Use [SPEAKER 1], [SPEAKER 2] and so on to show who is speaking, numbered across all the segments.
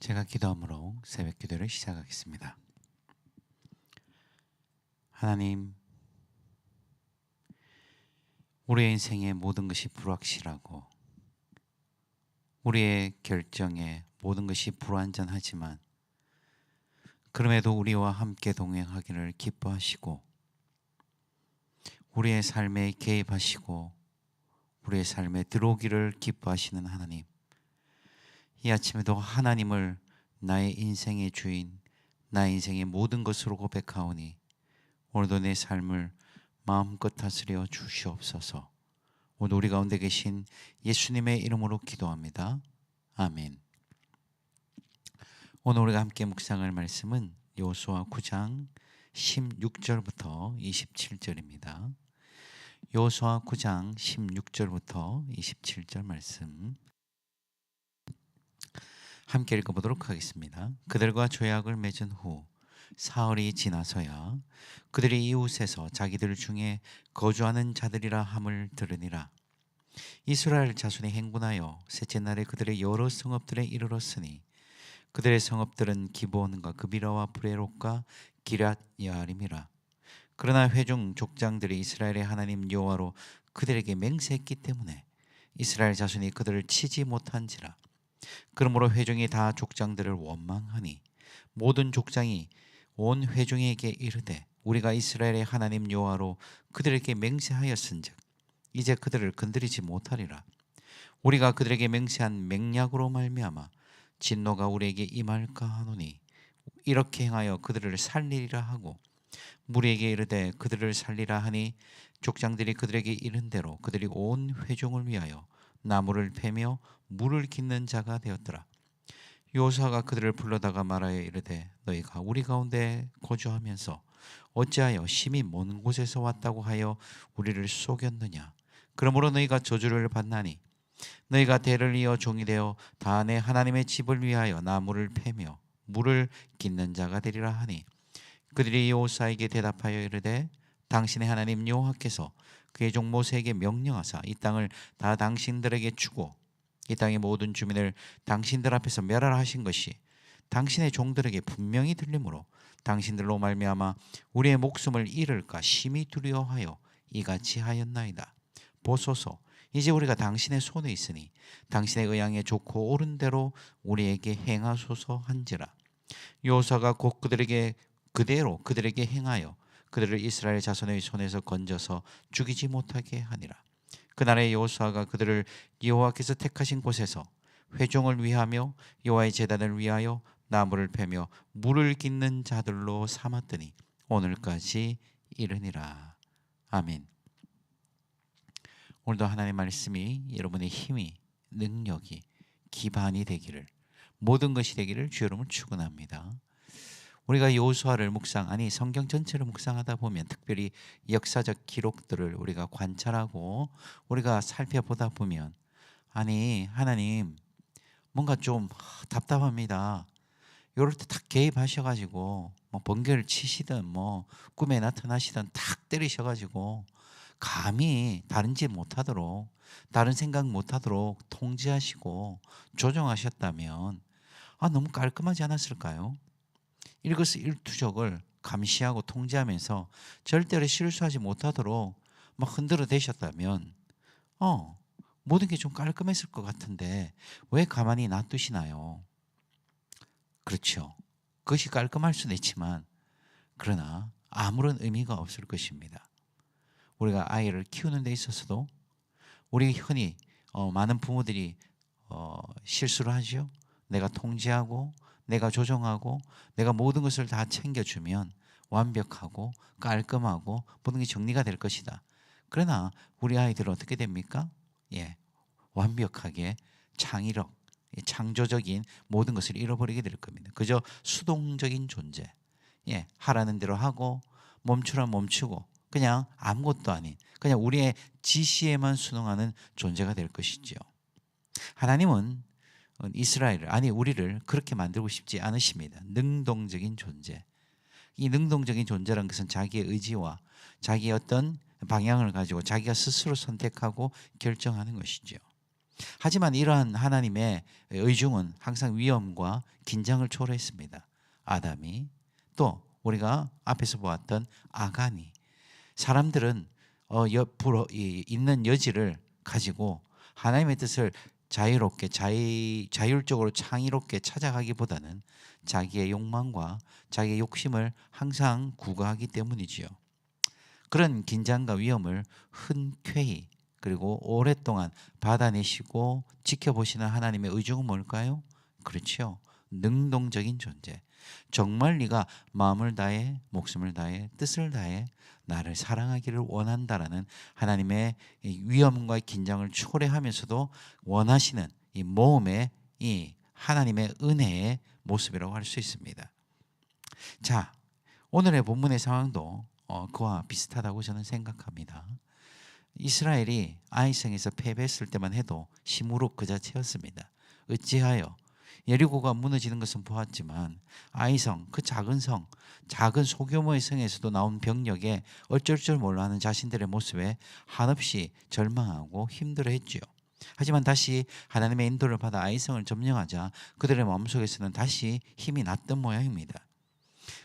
[SPEAKER 1] 제가 기도함으로 새벽 기도를 시작하겠습니다. 하나님, 우리의 인생의 모든 것이 불확실하고 우리의 결정에 모든 것이 불완전하지만 그럼에도 우리와 함께 동행하기를 기뻐하시고 우리의 삶에 개입하시고 우리의 삶에 들어오기를 기뻐하시는 하나님. 이 아침에도 하나님을 나의 인생의 주인, 나의 인생의 모든 것으로 고백하오니 오늘도 내 삶을 마음껏 다스려 주시옵소서. 오늘 우리 가운데 계신 예수님의 이름으로 기도합니다. 아멘. 오늘 우리가 함께 묵상할 말씀은 요수아 9장 16절부터 27절입니다. 요수아 9장 16절부터 27절 말씀 함께 읽어보도록 하겠습니다. 그들과 조약을 맺은 후 사흘이 지나서야 그들이 이웃에서 자기들 중에 거주하는 자들이라 함을 들으니라. 이스라엘 자손이 행군하여 셋째 날에 그들의 여러 성읍들에 이르렀으니 그들의 성읍들은 기본과 그비라와 브레롯과 기랏 여아림이라. 그러나 회중 족장들이 이스라엘의 하나님 여호와로 그들에게 맹세했기 때문에 이스라엘 자손이 그들을 치지 못한지라. 그러므로 회중이 다 족장들을 원망하니 모든 족장이 온 회중에게 이르되 우리가 이스라엘의 하나님 여호와로 그들에게 맹세하였은즉 이제 그들을 건드리지 못하리라. 우리가 그들에게 맹세한 맹약으로 말미암아 진노가 우리에게 임할까 하노니 이렇게 행하여 그들을 살리리라 하고 무리에게 이르되 그들을 살리라 하니 족장들이 그들에게 이른 대로 그들이 온 회중을 위하여 나무를 패며 물을 깃는 자가 되었더라. 요사가 그들을 불러다가 말하여 이르되 너희가 우리 가운데 거주하면서 어찌하여 심히 먼 곳에서 왔다고 하여 우리를 속였느냐 그러므로 너희가 저주를 받나니 너희가 대를 이어 종이 되어 다내 하나님의 집을 위하여 나무를 패며 물을 깃는 자가 되리라 하니 그들이 요사에게 대답하여 이르되 당신의 하나님 여호와께서 그의 종 모세에게 명령하사 이 땅을 다 당신들에게 주고 이 땅의 모든 주민을 당신들 앞에서 멸하하신 것이 당신의 종들에게 분명히 들리므로 당신들로 말미암아 우리의 목숨을 잃을까 심히 두려워하여 이같이 하였나이다. 보소서 이제 우리가 당신의 손에 있으니 당신의 의향에 좋고 옳은 대로 우리에게 행하소서 한지라. 요사가 곧 그들에게 그대로 그들에게 행하여 그들을 이스라엘 자손의 손에서 건져서 죽이지 못하게 하니라. 그날의 여호수아가 그들을 여호와께서 택하신 곳에서 회종을 위하며 여호와의 제단을 위하여 나무를 패며 물을 깃는 자들로 삼았더니 오늘까지 이르니라. 아멘. 오늘도 하나님의 말씀이 여러분의 힘이 능력이 기반이 되기를 모든 것이 되기를 주 여러분 축원합니다. 우리가 여호수아를 묵상 아니 성경 전체를 묵상하다 보면 특별히 역사적 기록들을 우리가 관찰하고 우리가 살펴보다 보면 아니 하나님 뭔가 좀 답답합니다. 이럴 때탁 개입하셔가지고 뭐 번개를 치시든 뭐 꿈에 나타나시든 탁 때리셔가지고 감히 다른 짓 못하도록 다른 생각 못하도록 통제하시고 조정하셨다면 아 너무 깔끔하지 않았을까요? 일거수일투족을 감시하고 통제하면서 절대로 실수하지 못하도록 막 흔들어 대셨다면 어 모든 게 좀 깔끔했을 것 같은데 왜 가만히 놔두시나요? 그렇죠. 그것이 깔끔할 수는 있지만 그러나 아무런 의미가 없을 것입니다. 우리가 아이를 키우는 데 있어서도 우리 흔히 어, 많은 부모들이 어, 실수를 하죠. 내가 통제하고 내가 조정하고 내가 모든 것을 다 챙겨주면 완벽하고 깔끔하고 모든 게 정리가 될 것이다. 그러나 우리 아이들은 어떻게 됩니까? 예, 완벽하게 창의력, 창조적인 모든 것을 잃어버리게 될 겁니다. 그저 수동적인 존재. 예, 하라는 대로 하고 멈추라 멈추고 그냥 아무것도 아닌 그냥 우리의 지시에만 순응하는 존재가 될 것이지요. 하나님은 이스라엘을 아니 우리를 그렇게 만들고 싶지 않으십니다. 능동적인 존재. 이 능동적인 존재란 것은 자기의 의지와 자기의 어떤 방향을 가지고 자기가 스스로 선택하고 결정하는 것이죠. 하지만 이러한 하나님의 의중은 항상 위험과 긴장을 초래했습니다. 아담이 또 우리가 앞에서 보았던 아간이 사람들은 어, 옆으로 이, 있는 여지를 가지고 하나님의 뜻을 자유롭게 자유, 자율적으로 창의롭게 찾아가기보다는 자기의 욕망과 자기의 욕심을 항상 구가하기 때문이지요. 그런 긴장과 위험을 흔쾌히 그리고 오랫동안 받아내시고 지켜보시는 하나님의 의중은 뭘까요? 그렇죠. 능동적인 존재. 정말 네가 마음을 다해 목숨을 다해 뜻을 다해 나를 사랑하기를 원한다라는 하나님의 위험과 긴장을 초래하면서도 원하시는 이 모험의 이 하나님의 은혜의 모습이라고 할 수 있습니다. 자, 오늘의 본문의 상황도 어, 그와 비슷하다고 저는 생각합니다. 이스라엘이 아이성에서 패배했을 때만 해도 시무룩 그 자체였습니다. 어찌하여 예리고가 무너지는 것은 보았지만 아이성 그 작은 성 작은 소규모의 성에서도 나온 병력에 어쩔 줄 몰라 하는 자신들의 모습에 한없이 절망하고 힘들어했지요. 하지만 다시 하나님의 인도를 받아 아이성을 점령하자 그들의 마음속에서는 다시 힘이 났던 모양입니다.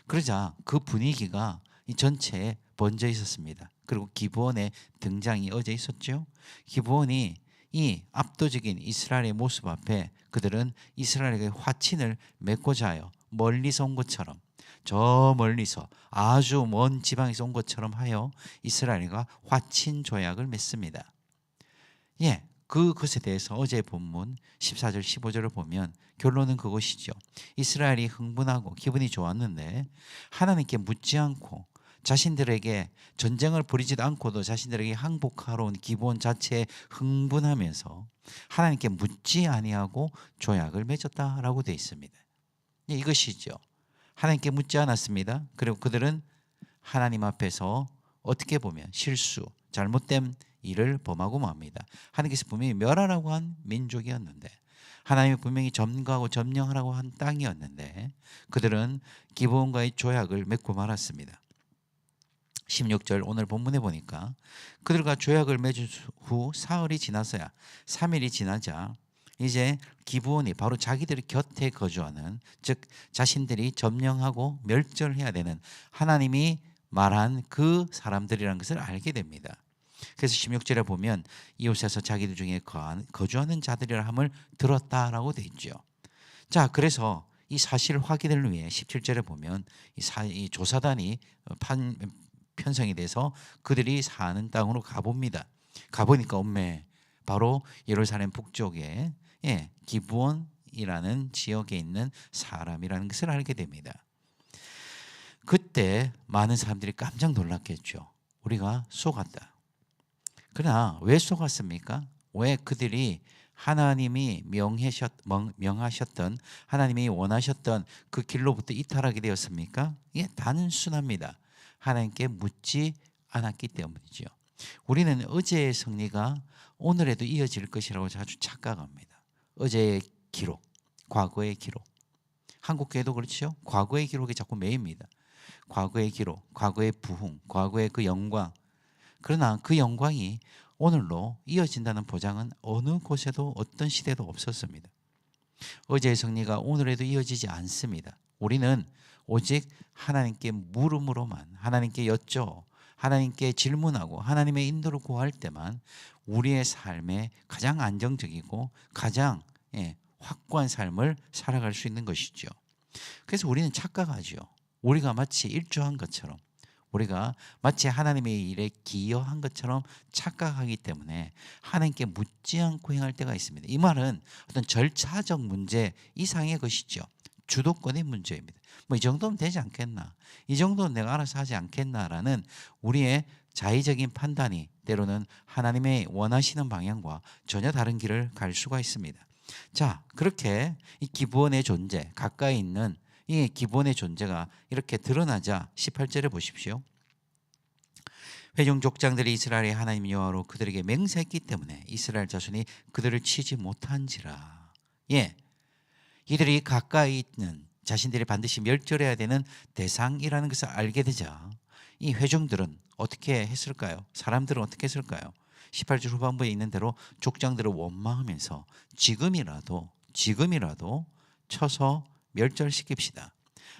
[SPEAKER 1] 그러자 그 분위기가 이 전체에 번져 있었습니다. 그리고 기브원의 등장이 어제 있었죠. 기브원이 이 압도적인 이스라엘의 모습 앞에 그들은 이스라엘에게 화친을 맺고자 하여 멀리서 온 것처럼 저 멀리서 아주 먼 지방에서 온 것처럼 하여 이스라엘과 화친 조약을 맺습니다. 예, 그것에 대해서 어제 본문 14절 15절을 보면 결론은 그것이죠. 이스라엘이 흥분하고 기분이 좋았는데 하나님께 묻지 않고 자신들에게 전쟁을 벌이지도 않고도 자신들에게 항복하러 온 기본 자체에 흥분하면서 하나님께 묻지 아니하고 조약을 맺었다라고 되어 있습니다. 예, 이것이죠. 하나님께 묻지 않았습니다. 그리고 그들은 하나님 앞에서 어떻게 보면 실수, 잘못된 일을 범하고 맙니다. 하나님께서 분명히 멸하라고 한 민족이었는데 하나님이 분명히 점거하고 점령하라고 한 땅이었는데 그들은 기본과의 조약을 맺고 말았습니다. 16절 오늘 본문에 보니까 그들과 조약을 맺은 후 사흘이 지나서야 3일이 지나자 이제 기부원이 바로 자기들 곁에 거주하는 즉 자신들이 점령하고 멸절해야 되는 하나님이 말한 그 사람들이라는 것을 알게 됩니다. 그래서 16절에 보면 이웃에서 자기들 중에 거주하는 자들이라 함을 들었다라고 돼 있죠. 자, 그래서 이 사실 확인을 위해 17절에 보면 이 조사단이 판, 편성이 돼서 그들이 사는 땅으로 가봅니다. 가보니까 엄매 바로 예루살렘 북쪽에 예, 기부원이라는 지역에 있는 사람이라는 것을 알게 됩니다. 그때 많은 사람들이 깜짝 놀랐겠죠. 우리가 속았다. 그러나 왜 속았습니까? 왜 그들이 하나님이 명하셨, 명하셨던 하나님이 원하셨던 그 길로부터 이탈하게 되었습니까? 이게 단순합니다. 하나님께 묻지 않았기 때문이죠. 우리는 어제의 승리가 오늘에도 이어질 것이라고 자주 착각합니다. 어제의 기록, 과거의 기록. 한국교회도 그렇죠. 과거의 기록이 자꾸 매입니다. 과거의 기록, 과거의 부흥, 과거의 그 영광. 그러나 그 영광이 오늘로 이어진다는 보장은 어느 곳에도 어떤 시대도 없었습니다. 어제의 승리가 오늘에도 이어지지 않습니다. 우리는 오직 하나님께 물음으로만 하나님께 여쭤 하나님께 질문하고 하나님의 인도를 구할 때만 우리의 삶에 가장 안정적이고 가장 예, 확고한 삶을 살아갈 수 있는 것이죠. 그래서 우리는 착각하죠. 우리가 마치 일조한 것처럼 우리가 마치 하나님의 일에 기여한 것처럼 착각하기 때문에 하나님께 묻지 않고 행할 때가 있습니다. 이 말은 어떤 절차적 문제 이상의 것이죠. 주도권의 문제입니다. 뭐 이 정도면 되지 않겠나? 이 정도는 내가 알아서 하지 않겠나라는 우리의 자의적인 판단이 때로는 하나님의 원하시는 방향과 전혀 다른 길을 갈 수가 있습니다. 자, 그렇게 이 기본의 존재, 가까이 있는 이 기본의 존재가 이렇게 드러나자 18절에 보십시오. 회중 족장들이 이스라엘의 하나님 여호와로 그들에게 맹세했기 때문에 이스라엘 자손이 그들을 치지 못한지라. 예. 이들이 가까이 있는 자신들이 반드시 멸절해야 되는 대상이라는 것을 알게 되자 이 회중들은 어떻게 했을까요? 사람들은 어떻게 했을까요? 18절 후반부에 있는 대로 족장들을 원망하면서 지금이라도 지금이라도 쳐서 멸절시킵시다.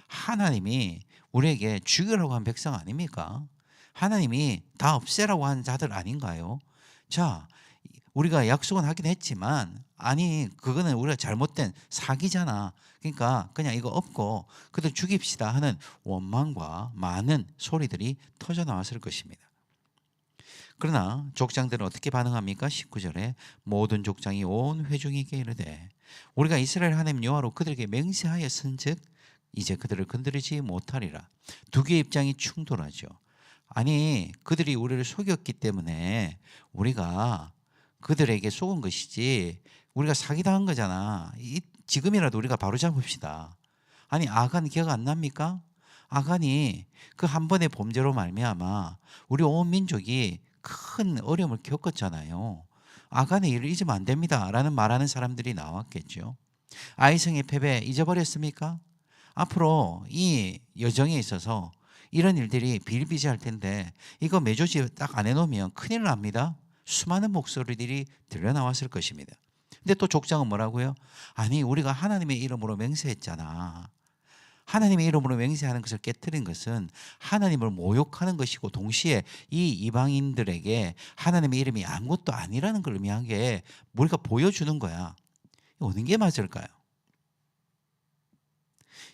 [SPEAKER 1] 하나님이 우리에게 죽이라고 한 백성 아닙니까? 하나님이 다 없애라고 한 자들 아닌가요? 자, 우리가 약속은 하긴 했지만 아니 그거는 우리가 잘못된 사기잖아. 그러니까 그냥 이거 없고 그들 죽입시다 하는 원망과 많은 소리들이 터져 나왔을 것입니다. 그러나 족장들은 어떻게 반응합니까? 19절에 모든 족장이 온 회중에게 이르되 우리가 이스라엘 하나님 여호와로 그들에게 맹세하였은즉 이제 그들을 건드리지 못하리라. 두 개의 입장이 충돌하죠. 아니 그들이 우리를 속였기 때문에 우리가 그들에게 속은 것이지 우리가 사기당한 거잖아. 이, 지금이라도 우리가 바로 잡읍시다. 아니 아간 기억 안 납니까? 아간이 그 한 번의 범죄로 말미암아 우리 온 민족이 큰 어려움을 겪었잖아요. 아간의 일을 잊으면 안 됩니다라는 말하는 사람들이 나왔겠죠. 아이성의 패배 잊어버렸습니까? 앞으로 이 여정에 있어서 이런 일들이 비일비재할 텐데 이거 매조지 딱 안 해놓으면 큰일 납니다. 수많은 목소리들이 들려 나왔을 것입니다. 근데 또 족장은 뭐라고요? 아니 우리가 하나님의 이름으로 맹세했잖아. 하나님의 이름으로 맹세하는 것을 깨뜨린 것은 하나님을 모욕하는 것이고 동시에 이 이방인들에게 하나님의 이름이 아무것도 아니라는 걸 의미한 게 우리가 보여주는 거야. 어느 게 맞을까요?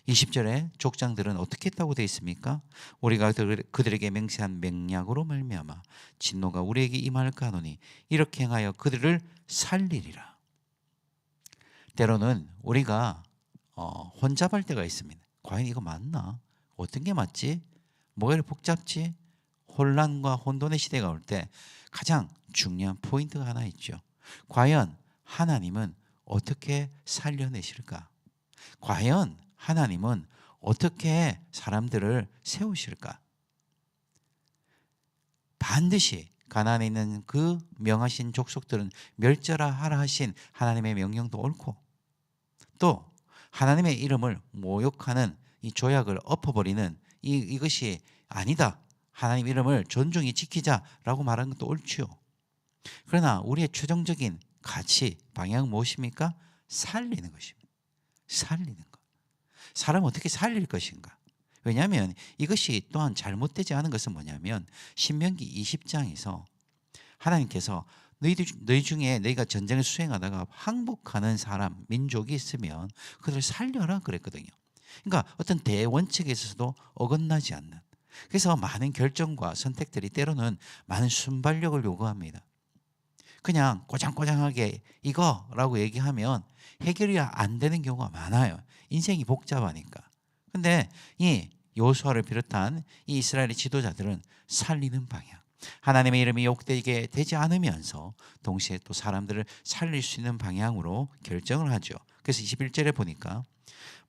[SPEAKER 1] 20절에 족장들은 어떻게 했다고 되어 있습니까? 우리가 그들에게 맹세한 맹약으로 말미암아 진노가 우리에게 임할까 하노니 이렇게 행하여 그들을 살리리라. 때로는 우리가 어, 혼잡할 때가 있습니다. 과연 이거 맞나? 어떤 게 맞지? 뭐가 이렇게 복잡지? 혼란과 혼돈의 시대가 올 때 가장 중요한 포인트가 하나 있죠. 과연 하나님은 어떻게 살려내실까? 과연 하나님은 어떻게 사람들을 세우실까? 반드시 가나안에 있는 그 명하신 족속들은 멸절하라 하신 하나님의 명령도 옳고 또 하나님의 이름을 모욕하는 이 조약을 엎어버리는 이, 이것이 아니다. 하나님 이름을 존중히 지키자라고 말하는 것도 옳지요. 그러나 우리의 최종적인 가치, 방향은 무엇입니까? 살리는 것입니다. 살리는 것. 사람 어떻게 살릴 것인가? 왜냐하면 이것이 또한 잘못되지 않은 것은 뭐냐면 신명기 20장에서 하나님께서 너희들 너희 중에 너희가 전쟁을 수행하다가 항복하는 사람 민족이 있으면 그들을 살려라 그랬거든요. 그러니까 어떤 대원칙에 있어서도 어긋나지 않는. 그래서 많은 결정과 선택들이 때로는 많은 순발력을 요구합니다. 그냥 꼬장꼬장하게 이거라고 얘기하면 해결이 안 되는 경우가 많아요. 인생이 복잡하니까. 근데 이 요수아를 비롯한 이 이스라엘의 지도자들은 살리는 방향. 하나님의 이름이 욕되게 되지 않으면서 동시에 또 사람들을 살릴 수 있는 방향으로 결정을 하죠. 그래서 21절에 보니까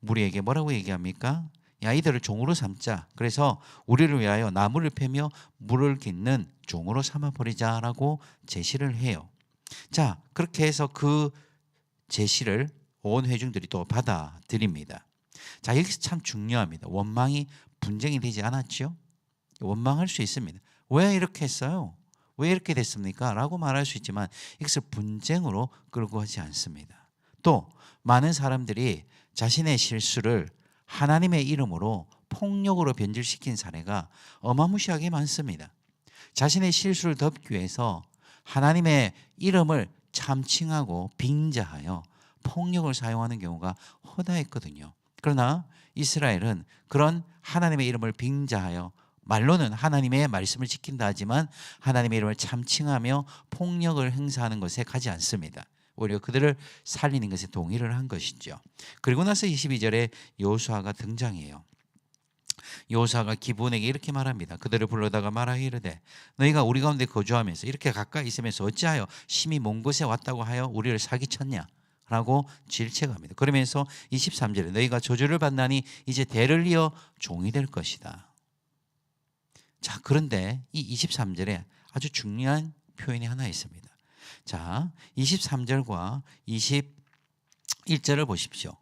[SPEAKER 1] 무리에게 뭐라고 얘기합니까? 야 이들을 종으로 삼자. 그래서 우리를 위하여 나무를 패며 물을 깃는 종으로 삼아 버리자라고 제시를 해요. 자, 그렇게 해서 그 제시를 온 회중들이 또 받아들입니다. 자, 여기서 참 중요합니다. 원망이 분쟁이 되지 않았죠? 원망할 수 있습니다. 왜 이렇게 했어요? 왜 이렇게 됐습니까? 라고 말할 수 있지만 이것을 분쟁으로 끌고 가지 않습니다. 또 많은 사람들이 자신의 실수를 하나님의 이름으로 폭력으로 변질시킨 사례가 어마무시하게 많습니다. 자신의 실수를 덮기 위해서 하나님의 이름을 참칭하고 빙자하여 폭력을 사용하는 경우가 허다했거든요. 그러나 이스라엘은 그런 하나님의 이름을 빙자하여 말로는 하나님의 말씀을 지킨다 하지만 하나님의 이름을 참칭하며 폭력을 행사하는 것에 가지 않습니다. 오히려 그들을 살리는 것에 동의를 한 것이죠. 그리고 나서 22절에 요수아가 등장해요. 요사가 기분에게 이렇게 말합니다. 그들을 불러다가 말하 이르되 너희가 우리 가운데 거주하면서 이렇게 가까이 있으면서 어찌하여 심히 먼 곳에 왔다고 하여 우리를 사기쳤냐? 라고 질책합니다. 그러면서 23절에 너희가 저주를 받나니 이제 대를 이어 종이 될 것이다. 자, 그런데 이 23절에 아주 중요한 표현이 하나 있습니다. 자, 23절과 21절을 보십시오.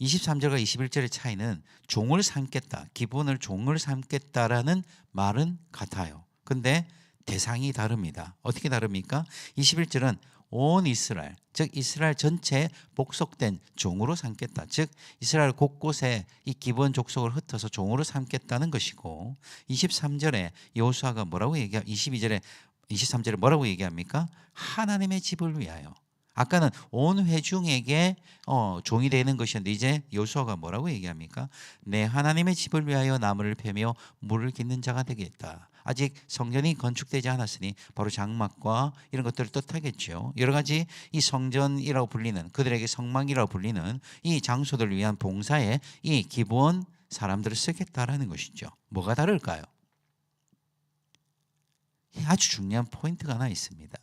[SPEAKER 1] 23절과 21절의 차이는 종을 삼겠다, 기본을 종을 삼겠다라는 말은 같아요. 근데 대상이 다릅니다. 어떻게 다릅니까? 21절은 온 이스라엘, 즉 이스라엘 전체에 복속된 종으로 삼겠다. 즉 이스라엘 곳곳에 이 기본 족속을 흩어서 종으로 삼겠다는 것이고 23절에 여호수아가 뭐라고 얘기하 22절에 23절에 뭐라고 얘기합니까? 하나님의 집을 위하여. 아까는 온 회중에게 어, 종이 되는 것이었는데 이제 여호수아가 뭐라고 얘기합니까? 내 하나님의 집을 위하여 나무를 패며 물을 깃는 자가 되겠다. 아직 성전이 건축되지 않았으니 바로 장막과 이런 것들을 뜻하겠죠. 여러 가지 이 성전이라고 불리는 그들에게 성막이라고 불리는 이 장소들을 위한 봉사에 이 기본 사람들을 쓰겠다라는 것이죠. 뭐가 다를까요? 아주 중요한 포인트가 하나 있습니다.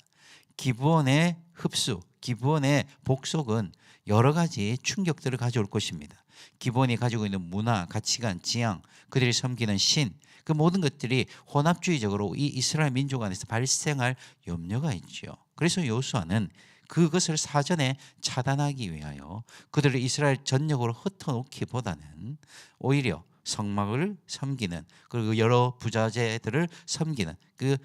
[SPEAKER 1] 기본의 흡수, 기본의 복속은 여러 가지 충격들을 가져올 것입니다. 기본이 가지고 있는 문화, 가치관, 지향, 그들이 섬기는 신, 그 모든 것들이 혼합주의적으로 이 이스라엘 민족 안에서 발생할 염려가 있죠. 그래서 요수아는 그것을 사전에 차단하기 위하여 그들을 이스라엘 전역으로 흩어놓기보다는 오히려 성막을 섬기는 그리고 여러 부자재들을 섬기는 그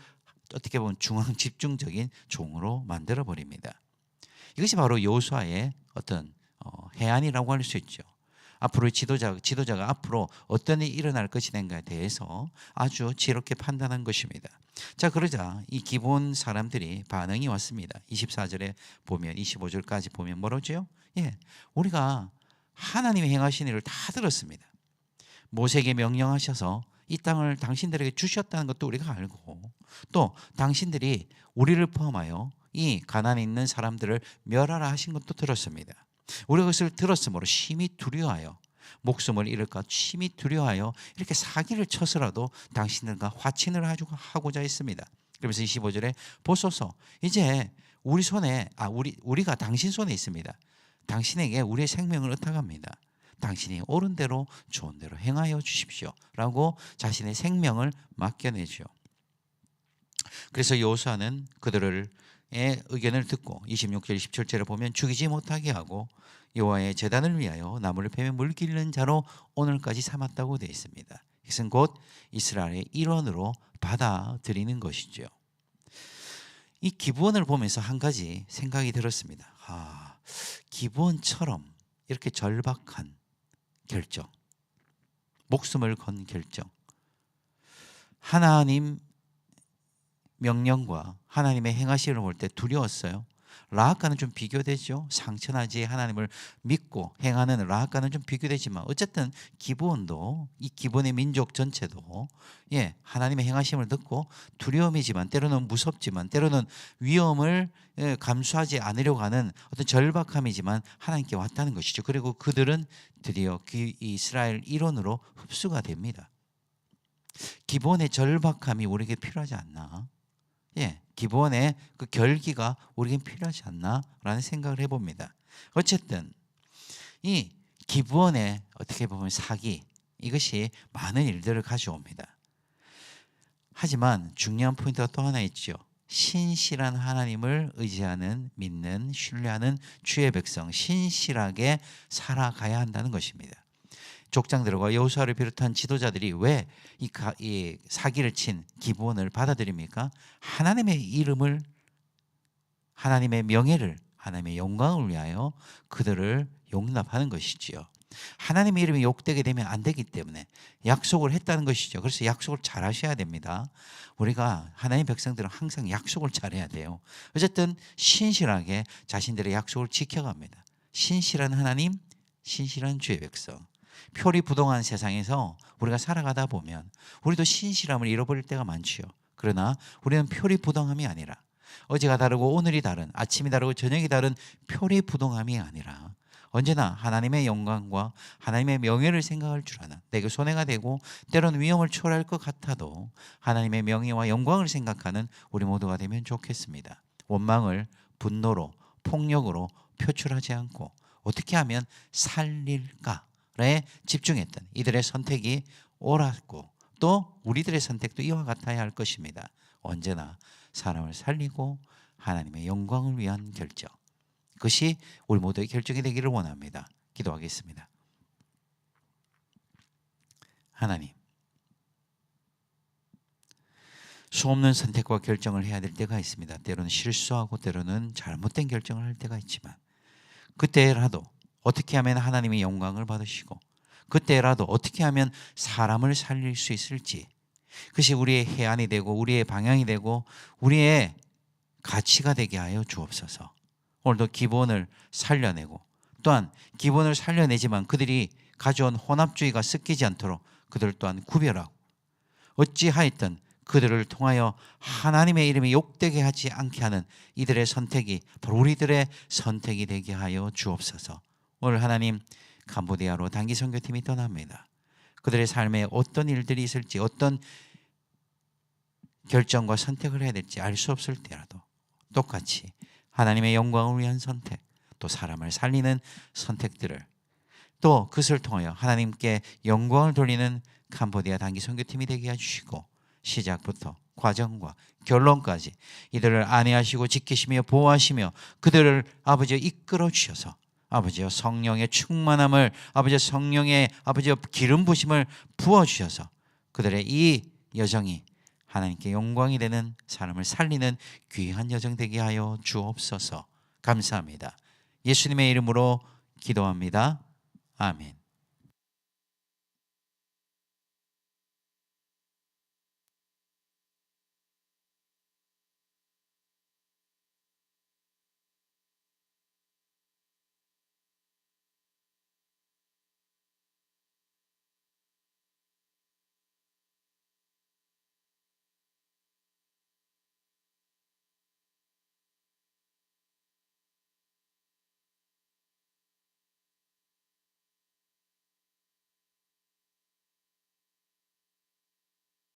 [SPEAKER 1] 어떻게 보면 중앙 집중적인 종으로 만들어 버립니다. 이것이 바로 요수아의 어떤 어, 해안이라고 할 수 있죠. 앞으로 지도자 지도자가 앞으로 어떤 일이 일어날 것인가에 대해서 아주 지롭게 판단한 것입니다. 자 그러자 이 기본 사람들이 반응이 왔습니다. 24절에 보면 25절까지 보면 뭐라죠? 예, 우리가 하나님이 행하신 일을 다 들었습니다. 모세에게 명령하셔서 이 땅을 당신들에게 주셨다는 것도 우리가 알고 또 당신들이 우리를 포함하여 이 가난에 있는 사람들을 멸하라 하신 것도 들었습니다. 우리가 그것을 들었으므로 심히 두려워하여 목숨을 잃을까 심히 두려워하여 이렇게 사기를 쳐서라도 당신들과 화친을 하고자 했습니다. 그러면서 25절에 보소서 이제 우리 손에 아 우리 우리가 당신 손에 있습니다. 당신에게 우리의 생명을 의탁합니다. 당신이 옳은 대로 좋은 대로 행하여 주십시오라고 자신의 생명을 맡겨내죠. 그래서 여호수아는 그들을 의 의견을 듣고 26절 27절에 보면 죽이지 못하게 하고 여호와의 제단을 위하여 나무를 패며 물 기르는 자로 오늘까지 삼았다고 되어 있습니다. 이것은 곧 이스라엘의 일원으로 받아들이는 것이죠. 이 기부원을 보면서 한 가지 생각이 들었습니다. 아, 기부원처럼 이렇게 절박한 결정, 목숨을 건 결정, 하나님 명령과 하나님의 행하시를 볼 때 두려웠어요. 라하가는 좀 비교되죠. 상처나지 하나님을 믿고 행하는 라하가는 좀 비교되지만 어쨌든 기본도 이 기본의 민족 전체도 예 하나님의 행하심을 듣고 두려움이지만 때로는 무섭지만 때로는 위험을 예, 감수하지 않으려고 하는 어떤 절박함이지만 하나님께 왔다는 것이죠. 그리고 그들은 드디어 그 이스라엘 일원으로 흡수가 됩니다. 기본의 절박함이 우리에게 필요하지 않나? 예, 기본의 그 결기가 우리에게 필요하지 않나라는 생각을 해봅니다. 어쨌든 이 기본의 어떻게 보면 사기 이것이 많은 일들을 가져옵니다. 하지만 중요한 포인트가 또 하나 있죠. 신실한 하나님을 의지하는 믿는 신뢰하는 주의 백성 신실하게 살아가야 한다는 것입니다. 족장들과 여호수아를 비롯한 지도자들이 왜 이 사기를 친 기본을 받아들입니까? 하나님의 이름을 하나님의 명예를 하나님의 영광을 위하여 그들을 용납하는 것이지요. 하나님의 이름이 욕되게 되면 안 되기 때문에 약속을 했다는 것이죠. 그래서 약속을 잘 하셔야 됩니다. 우리가 하나님 백성들은 항상 약속을 잘 해야 돼요. 어쨌든 신실하게 자신들의 약속을 지켜갑니다. 신실한 하나님, 신실한 주의 백성. 표리 부동한 세상에서 우리가 살아가다 보면 우리도 신실함을 잃어버릴 때가 많지요. 그러나 우리는 표리 부동함이 아니라 어제가 다르고 오늘이 다른 아침이 다르고 저녁이 다른 표리 부동함이 아니라 언제나 하나님의 영광과 하나님의 명예를 생각할 줄 아는 내게 손해가 되고 때로는 위험을 초월할 것 같아도 하나님의 명예와 영광을 생각하는 우리 모두가 되면 좋겠습니다. 원망을 분노로 폭력으로 표출하지 않고 어떻게 하면 살릴까 에 집중했던 이들의 선택이 옳았고 또 우리들의 선택도 이와 같아야 할 것입니다. 언제나 사람을 살리고 하나님의 영광을 위한 결정. 그것이 우리 모두의 결정이 되기를 원합니다. 기도하겠습니다. 하나님, 수없는 선택과 결정을 해야 될 때가 있습니다. 때로는 실수하고 때로는 잘못된 결정을 할 때가 있지만 그때라도 어떻게 하면 하나님의 영광을 받으시고 그때라도 어떻게 하면 사람을 살릴 수 있을지 그것이 우리의 해안이 되고 우리의 방향이 되고 우리의 가치가 되게 하여 주옵소서. 오늘도 기본을 살려내고 또한 기본을 살려내지만 그들이 가져온 혼합주의가 섞이지 않도록 그들 또한 구별하고 어찌하였든 그들을 통하여 하나님의 이름이 욕되게 하지 않게 하는 이들의 선택이 바로 우리들의 선택이 되게 하여 주옵소서. 오늘 하나님 캄보디아로 단기 선교팀이 떠납니다. 그들의 삶에 어떤 일들이 있을지 어떤 결정과 선택을 해야 될지 알 수 없을 때라도 똑같이 하나님의 영광을 위한 선택 또 사람을 살리는 선택들을 또 그것을 통하여 하나님께 영광을 돌리는 캄보디아 단기 선교팀이 되게 해주시고 시작부터 과정과 결론까지 이들을 안내하시고 지키시며 보호하시며 그들을 아버지 이끌어 주셔서 아버지여 성령의 충만함을 아버지 성령의 아버지 기름 부심을 부어 주셔서 그들의 이 여정이 하나님께 영광이 되는 사람을 살리는 귀한 여정 되게 하여 주옵소서. 감사합니다. 예수님의 이름으로 기도합니다. 아멘.